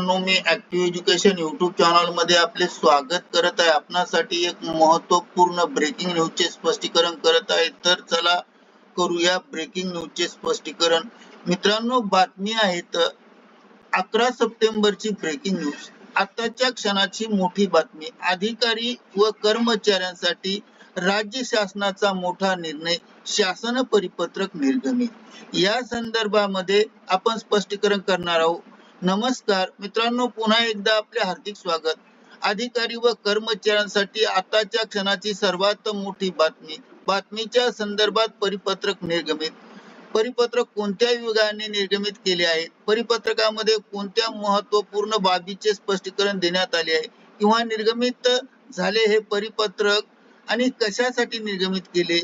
मित्रांनो मी active education YouTube चॅनलमध्ये आपले स्वागत करत आहे. आपणासाठी एक महत्त्वपूर्ण ब्रेकिंग न्यूजचे स्पष्टीकरण करत आहे. तर चला करूया ब्रेकिंग न्यूजचे स्पष्टीकरण. मित्रांनो बातमी आहे तर अकरा सप्टेंबरची ब्रेकिंग न्यूज आताच्या क्षणाची मोठी बातमी. अधिकारी व कर्मचाऱ्यांसाठी राज्य शासनाचा मोठा निर्णय शासन परिपत्रक निर्गमित. या संदर्भामध्ये आपण स्पष्टीकरण करणार आहोत. नमस्कार. मित्रांनो पुन्हा एकदा आपले हार्दिक स्वागत. अधिकारी व कर्मचाऱ्यांसाठी आताच्या क्षणाची सर्वात मोठी बातमी. बातमीच्या संदर्भात परिपत्रक निर्गमित. परिपत्रक कोणत्या विभागाने निर्गमित केले आहे? परिपत्रकामध्ये कोणत्या महत्त्वपूर्ण बाबीचे स्पष्टीकरण देण्यात आले आहे? किंवा निर्गमित झाले हे परिपत्रक आणि कशासाठी निर्गमित केले?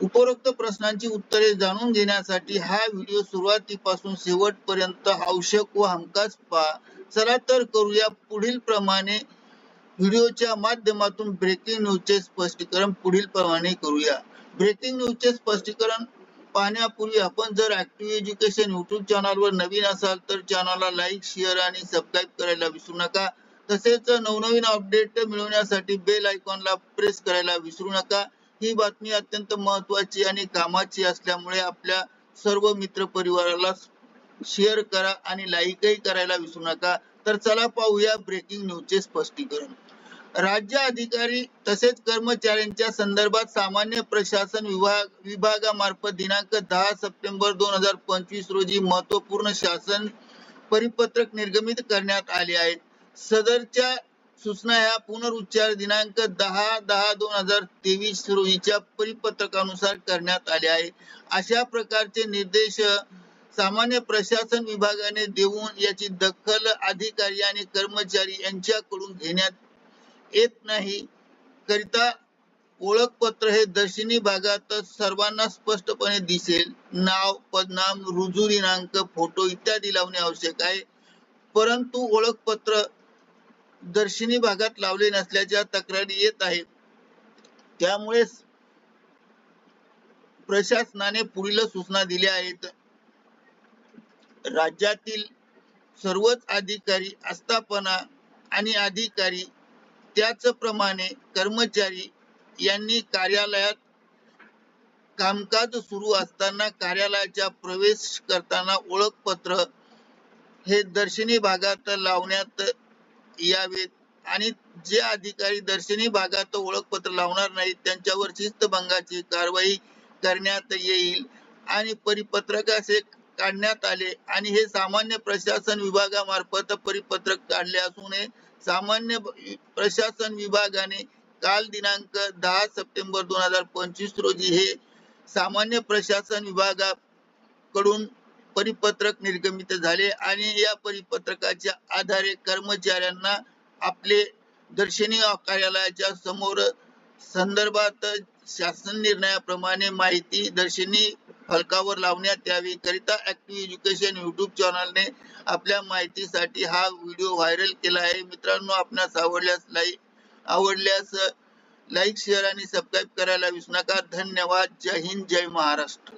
उपरोक्त प्रश्नांची उत्तरे जाणून घेण्यासाठी हा व्हिडिओ सुरुवातीपासून शेवटपर्यंत आवश्यक व हमखास पहा. चला तर करूया पुढील प्रमाणे व्हिडिओच्या माध्यमातून ब्रेकिंग न्यूजचे स्पष्टीकरण. पुढील प्रमाणे करूया. ब्रेकिंग न्यूजचे स्पष्टीकरण पाहण्यापूर्वी आपण जर ऍक्टिव्ह एज्युकेशन युट्यूब चॅनलवर नवीन असाल तर चॅनलला लाईक शेअर आणि सबस्क्राईब करायला विसरू नका. तसेच नवनवीन अपडेट मिळवण्यासाठी बेल आयकॉनला प्रेस करायला विसरू नका. ही बातमी अत्यंत महत्वाची आणि कामाची असल्यामुळे आपल्या सर्व मित्र परिवाराला शेअर करा आणि लाईकही करायला विसरू नका. तर चला पाहूया ब्रेकिंग न्यूजचे स्पष्टीकरण. राज्य अधिकारी तसेच कर्मचाऱ्यांच्या संदर्भात सामान्य प्रशासन विभाग विभागामार्फत दिनांक दहा सप्टेंबर दोन हजार पंचवीस रोजी महत्त्वपूर्ण शासन परिपत्रक निर्गमित करण्यात आले आहे सदरच्या सूचना या पुनरुच्चार दिनांक दहा दहा दोन हजार तेवीस रोजीच्या परिपत्रकानुसार करण्यात आले आहे. अशा प्रकारचे निर्देश सामान्य प्रशासन विभागाने देऊन याची दखल अधिकारी आणि कर्मचारी यांच्याकडून घेण्यात येत नाही. करिता ओळखपत्र हे दर्शनी भागात सर्वांना स्पष्टपणे दिसेल. नाव पदनाम रुजू दिनांक फोटो इत्यादी लावणे आवश्यक आहे. परंतु ओळखपत्र दर्शनी भागात लावले नसल्याच्या तक्रारी येत आहेत. त्यामुळे प्रशासनाने पुढील सूचना दिल्या आहेत. राज्यातील सर्वच अधिकारी आस्थापना आणि अधिकारी त्याचप्रमाणे कर्मचारी यांनी कार्यालयात कामकाज सुरू असताना कार्यालयाच्या प्रवेश करताना ओळखपत्र हे दर्शनी भागात लावण्यात यावेत. आणि जे अधिकारी दर्शनी भागात ओळखपत्र लावणार नाहीत त्यांच्यावर शिस्तभंगाची कारवाई करण्यात येईल. आणि परिपत्रक असे काढण्यात आले. आणि हे सामान्य प्रशासन विभागामार्फत परिपत्रक काढले असून हे सामान्य प्रशासन विभागाने काल दिनांक दहा सप्टेंबर दोन हजार पंचवीस रोजी हे सामान्य प्रशासन विभागाकडून परिपत्रक निर्गमित झाले आणि या परिपत्रकाच्या आधारे कर्मचाऱ्यांना आपले दर्शनीय कार्यालयाच्या समोर संदर्भात शासन निर्णयाप्रमाणे माहिती दर्शनी फलकावर लावण्यात यावी. करिता ऍक्टिव्ह एज्युकेशन युट्यूब चॅनलने आपल्या माहितीसाठी हा व्हिडिओ व्हायरल केला आहे. मित्रांनो आपणास आवडल्यास लाईक आवडल्यास लाईक शेअर आणि सबस्क्राईब करायला विसरू नका. धन्यवाद. जय हिंद. जय महाराष्ट्र.